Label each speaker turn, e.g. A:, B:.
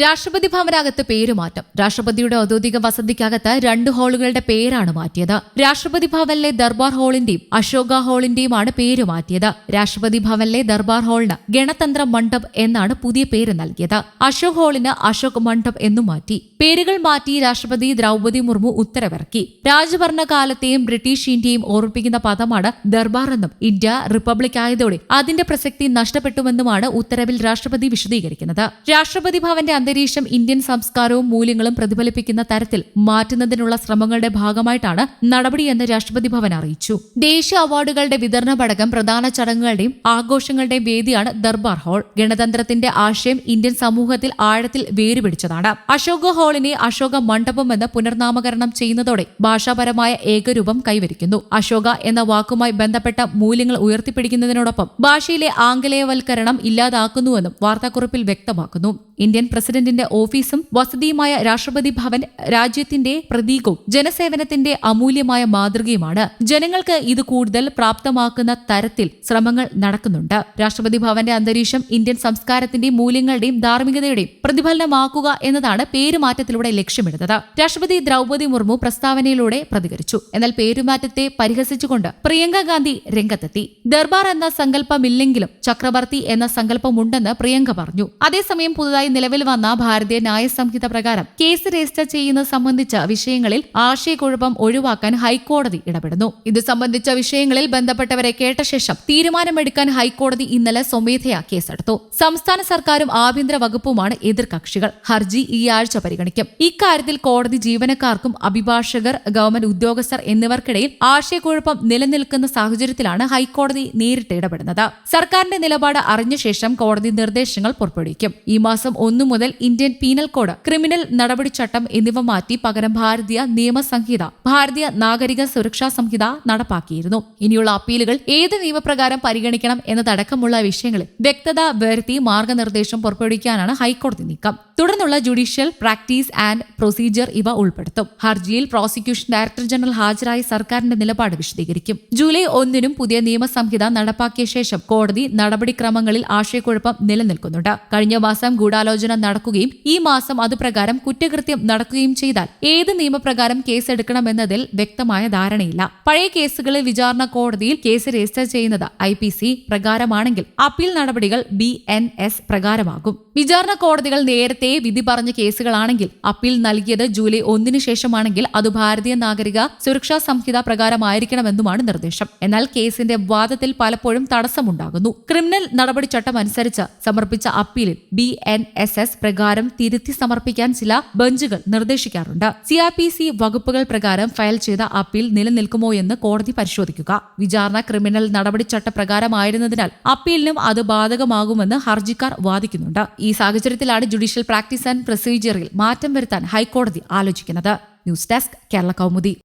A: രാഷ്ട്രപതി ഭവനകത്ത് പേരുമാറ്റം. രാഷ്ട്രപതിയുടെ ഔദ്യോഗിക വസതിക്കകത്ത് രണ്ട് ഹാളുകളുടെ പേരാണ് മാറ്റിയത്. രാഷ്ട്രപതി ഭവനിലെ ദർബാർ ഹാളിന്റെയും അശോക ഹാളിന്റെയുമാണ് പേര് മാറ്റിയത്. രാഷ്ട്രപതി ഭവനിലെ ദർബാർ ഹാളിന് ഗണതന്ത്ര മണ്ഡപ് എന്നാണ് പുതിയ പേര് നൽകിയത്. അശോക് ഹാളിന് അശോക് മണ്ഡപ് എന്നും മാറ്റി. പേരുകൾ മാറ്റി രാഷ്ട്രപതി ദ്രൗപദി മുർമു ഉത്തരവിറക്കി. രാജഭരണകാലത്തെയും ബ്രിട്ടീഷ് ഇന്ത്യയും ഓർമ്മിപ്പിക്കുന്ന പദമാണ് ദർബാർ എന്നും. ഇന്ത്യ റിപ്പബ്ലിക് ആയതോടെ അതിന്റെ പ്രസക്തി നഷ്ടപ്പെട്ടുവെന്നുമാണ് ഉത്തരവിൽ രാഷ്ട്രപതി വിശദീകരിക്കുന്നത്. രാഷ്ട്രപതി ഭവന്റെ അന്തരീക്ഷം ഇന്ത്യൻ സംസ്കാരവും മൂല്യങ്ങളും പ്രതിഫലിപ്പിക്കുന്ന തരത്തിൽ മാറ്റുന്നതിനുള്ള ശ്രമങ്ങളുടെ ഭാഗമായിട്ടാണ് നടപടിയെന്ന് രാഷ്ട്രപതി ഭവൻ അറിയിച്ചു. ദേശീയ അവാർഡുകളുടെ വിതരണമടക്കം പ്രധാന ചടങ്ങുകളുടെയും ആഘോഷങ്ങളുടെയും വേദിയാണ് ദർബാർ ഹാൾ. ഗണതന്ത്രത്തിന്റെ ആശയം ഇന്ത്യൻ സമൂഹത്തിൽ ആഴത്തിൽ വേരുപിടിച്ചതാണ്. അശോക ഹാളിനെ അശോക മണ്ഡപം എന്ന് പുനർനാമകരണം ചെയ്യുന്നതോടെ ഭാഷാപരമായ ഏകരൂപം കൈവരിക്കുന്നു. അശോക എന്ന വാക്കുമായി ബന്ധപ്പെട്ട മൂല്യങ്ങൾ ഉയർത്തിപ്പിടിക്കുന്നതിനോടൊപ്പം ഭാഷയിലെ ആംഗലേയവൽക്കരണം ഇല്ലാതാക്കുന്നുവെന്നും വാർത്താക്കുറിപ്പിൽ വ്യക്തമാക്കുന്നു. ഇന്ത്യൻ പ്രസിഡന്റിന്റെ ഓഫീസും വസതിയുമായ രാഷ്ട്രപതി ഭവൻ രാജ്യത്തിന്റെ പ്രതീകവും ജനസേവനത്തിന്റെ അമൂല്യമായ മാതൃകയുമാണ്. ജനങ്ങൾക്ക് ഇത് കൂടുതൽ പ്രാപ്തമാക്കുന്ന തരത്തിൽ ശ്രമങ്ങൾ നടക്കുന്നുണ്ട്. രാഷ്ട്രപതി ഭവന്റെ അന്തരീക്ഷം ഇന്ത്യൻ സംസ്കാരത്തിന്റെയും മൂല്യങ്ങളുടെയും ധാർമ്മികതയുടെയും പ്രതിഫലനമാക്കുക എന്നതാണ് പേരുമാറ്റത്തിലൂടെ ലക്ഷ്യമിടുന്നത്. രാഷ്ട്രപതി ദ്രൗപദി മുർമു പ്രസ്താവനയിലൂടെ പ്രതികരിച്ചു. എന്നാൽ പേരുമാറ്റത്തെ പരിഹസിച്ചുകൊണ്ട് പ്രിയങ്ക ഗാന്ധി രംഗത്തെത്തി. ദർബാർ എന്ന സങ്കല്പമില്ലെങ്കിലും ചക്രവർത്തി എന്ന സങ്കല്പമുണ്ടെന്ന് പ്രിയങ്ക പറഞ്ഞു. അതേസമയം പുതുതായി നിലവിൽ വന്ന ഭാരതീയ ന്യായ സംഹിത പ്രകാരം കേസ് രജിസ്റ്റർ ചെയ്യുന്നത് സംബന്ധിച്ച വിഷയങ്ങളിൽ ആശയക്കുഴപ്പം ഒഴിവാക്കാൻ ഹൈക്കോടതി ഇടപെടുന്നു. ഇത് സംബന്ധിച്ച വിഷയങ്ങളിൽ ബന്ധപ്പെട്ടവരെ കേട്ട ശേഷം തീരുമാനമെടുക്കാൻ ഹൈക്കോടതി ഇന്നലെ സ്വമേധയാ കേസെടുത്തു. സംസ്ഥാന സർക്കാരും ആഭ്യന്തര വകുപ്പുമാണ് എതിർകക്ഷികൾ. ഹർജി ഈ ആഴ്ച പരിഗണിക്കും. ഇക്കാര്യത്തിൽ കോടതി ജീവനക്കാർക്കും അഭിഭാഷകർ ഗവൺമെന്റ് ഉദ്യോഗസ്ഥർ എന്നിവർക്കിടയിൽ ആശയക്കുഴപ്പം നിലനിൽക്കുന്ന സാഹചര്യത്തിലാണ് ഹൈക്കോടതി നേരിട്ട് ഇടപെടുന്നത്. സർക്കാരിന്റെ നിലപാട് അറിഞ്ഞ ശേഷം കോടതി നിർദ്ദേശങ്ങൾ പുറപ്പെടുവിക്കും. ഈ മാസം ഒന്നു മുതൽ ഇന്ത്യൻ പീനൽ കോഡ് ക്രിമിനൽ നടപടിച്ചട്ടം എന്നിവ മാറ്റി പകരം ഭാരതീയ നിയമസംഹിത ഭാരതീയ നാഗരിക സുരക്ഷാ സംഹിത നടപ്പാക്കിയിരുന്നു. ഇനിയുള്ള അപ്പീലുകൾ ഏത് നിയമപ്രകാരം പരിഗണിക്കണം എന്നതടക്കമുള്ള വിഷയങ്ങളിൽ വ്യക്തത വരുത്തി മാർഗനിർദ്ദേശം പുറപ്പെടുവിക്കാനാണ് ഹൈക്കോടതി നീക്കം. തുടർന്നുള്ള ജുഡീഷ്യൽ പ്രാക്ടീസ് ആൻഡ് പ്രൊസീജിയർ ഇവ ഉൾപ്പെടുത്തും. ഹർജിയിൽ പ്രോസിക്യൂഷൻ ഡയറക്ടർ ജനറൽ ഹാജരായി സർക്കാരിന്റെ നിലപാട് വിശദീകരിക്കും. ജൂലൈ ഒന്നിനും പുതിയ നിയമസംഹിത നടപ്പാക്കിയ ശേഷം കോടതി നടപടിക്രമങ്ങളിൽ ആശയക്കുഴപ്പം നിലനിൽക്കുന്നുണ്ട്. കഴിഞ്ഞ മാസം ഗൂഢാലോചന നടക്കുകയും ഈ മാസം അതുപ്രകാരം കുറ്റകൃത്യം നടക്കുകയും ചെയ്താൽ ഏത് നിയമപ്രകാരം കേസെടുക്കണമെന്നതിൽ വ്യക്തമായ ധാരണയില്ല. പഴയ കേസുകളിൽ വിചാരണ കോടതിയിൽ കേസ് രജിസ്റ്റർ ചെയ്യുന്നത് ഐ പി സി പ്രകാരമാണെങ്കിൽ അപ്പീൽ നടപടികൾ ബി എൻ എസ് പ്രകാരമാകും. വിചാരണ കോടതികൾ നേരത്തെ വിധി പറഞ്ഞ കേസുകളാണെങ്കിൽ അപ്പീൽ നൽകിയത് ജൂലൈ ഒന്നിന് ശേഷമാണെങ്കിൽ അത് ഭാരതീയ നാഗരിക സുരക്ഷാ സംഹിത പ്രകാരമായിരിക്കണമെന്നുമാണ് നിർദ്ദേശം. എന്നാൽ കേസിന്റെ വാദത്തിൽ പലപ്പോഴും തടസ്സമുണ്ടാകുന്നു. ക്രിമിനൽ നടപടി ചട്ടം അനുസരിച്ച് സമർപ്പിച്ച അപ്പീലിൽ ബി എൻ എസ് എസ് പ്രകാരം തിരുത്തി സമർപ്പിക്കാൻ ചില ബെഞ്ചുകൾ നിർദ്ദേശിക്കാറുണ്ട്. സി ആർ പി സി വകുപ്പുകൾ പ്രകാരം ഫയൽ ചെയ്ത അപ്പീൽ നിലനിൽക്കുമോ എന്ന് കോടതി പരിശോധിക്കുക. വിചാരണ ക്രിമിനൽ നടപടിച്ചട്ട പ്രകാരമായിരുന്നതിനാൽ അപ്പീലിനും അത് ബാധകമാകുമെന്ന് ഹർജിക്കാർ വാദിക്കുന്നുണ്ട്. ഈ സാഹചര്യത്തിലാണ് ജുഡീഷ്യൽ പ്രാക്ടീസ് ആൻഡ് പ്രൊസീജിയറിൽ മാറ്റം വരുത്താൻ ഹൈക്കോടതി ആലോചിക്കുന്നത്. News desk Kerala Kaumudi.